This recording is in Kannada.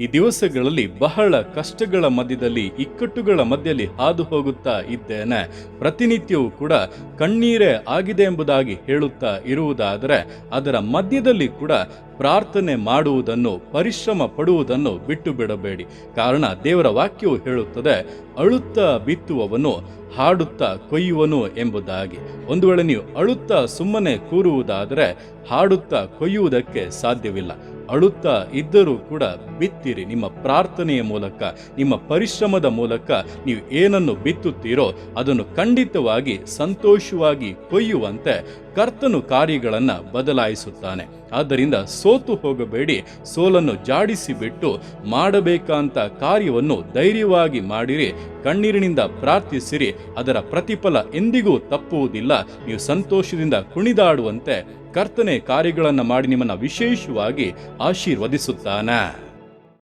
ಈ ದಿವಸಗಳಲ್ಲಿ ಬಹಳ ಕಷ್ಟಗಳ ಮಧ್ಯದಲ್ಲಿ, ಇಕ್ಕಟ್ಟುಗಳ ಮಧ್ಯದಲ್ಲಿ ಹಾದು ಹೋಗುತ್ತಾ ಇದ್ದೇನೆ. ಪ್ರತಿನಿತ್ಯವೂ ಕೂಡ ಕಣ್ಣೀರೇ ಆಗಿದೆ ಎಂಬುದಾಗಿ ಹೇಳುತ್ತಾ ಇರುವುದಾದರೆ, ಅದರ ಮಧ್ಯದಲ್ಲಿ ಕೂಡ ಪ್ರಾರ್ಥನೆ ಮಾಡುವುದನ್ನು, ಪರಿಶ್ರಮ ಪಡುವುದನ್ನು ಬಿಟ್ಟು ಬಿಡಬೇಡಿ ಕಾರಣ ದೇವರ ವಾಕ್ಯವು ಹೇಳುತ್ತದೆ, ಅಳುತ್ತಾ ಬಿತ್ತುವವನು ಹಾಡುತ್ತಾ ಕೊಯ್ಯುವನು ಎಂಬುದಾಗಿ. ಒಂದು ವೇಳೆ ನೀವು ಅಳುತ್ತಾ ಸುಮ್ಮನೆ ಕೂರುವುದಾದರೆ, ಹಾಡುತ್ತಾ ಕೊಯ್ಯುವುದಕ್ಕೆ ಸಾಧ್ಯವಿಲ್ಲ. ಅಳುತ್ತಾ ಇದ್ದರೂ ಕೂಡ ಬಿತ್ತಿರಿ. ನಿಮ್ಮ ಪ್ರಾರ್ಥನೆಯ ಮೂಲಕ, ನಿಮ್ಮ ಪರಿಶ್ರಮದ ಮೂಲಕ ನೀವು ಏನನ್ನು ಬಿತ್ತುತ್ತೀರೋ ಅದನ್ನು ಖಂಡಿತವಾಗಿ ಸಂತೋಷವಾಗಿ ಕೊಯ್ಯುವಂತೆ ಕರ್ತನು ಕಾರ್ಯಗಳನ್ನು ಬದಲಾಯಿಸುತ್ತಾನೆ. ಆದ್ದರಿಂದ ಸೋತು ಹೋಗಬೇಡಿ, ಸೋಲನ್ನು ಜಾಡಿಸಿ ಬಿಟ್ಟು ಮಾಡಬೇಕಂತ ಕಾರ್ಯವನ್ನು ಧೈರ್ಯವಾಗಿ ಮಾಡಿರಿ, ಕಣ್ಣೀರಿನಿಂದ ಪ್ರಾರ್ಥಿಸಿರಿ, ಅದರ ಪ್ರತಿಫಲ ಎಂದಿಗೂ ತಪ್ಪುವುದಿಲ್ಲ. ನೀವು ಸಂತೋಷದಿಂದ ಕುಣಿದಾಡುವಂತೆ ಕರ್ತನೆ ಕಾರ್ಯಗಳನ್ನು ಮಾಡಿ ನಿಮ್ಮನ್ನು ವಿಶೇಷವಾಗಿ ಆಶೀರ್ವದಿಸುತ್ತಾನೆ.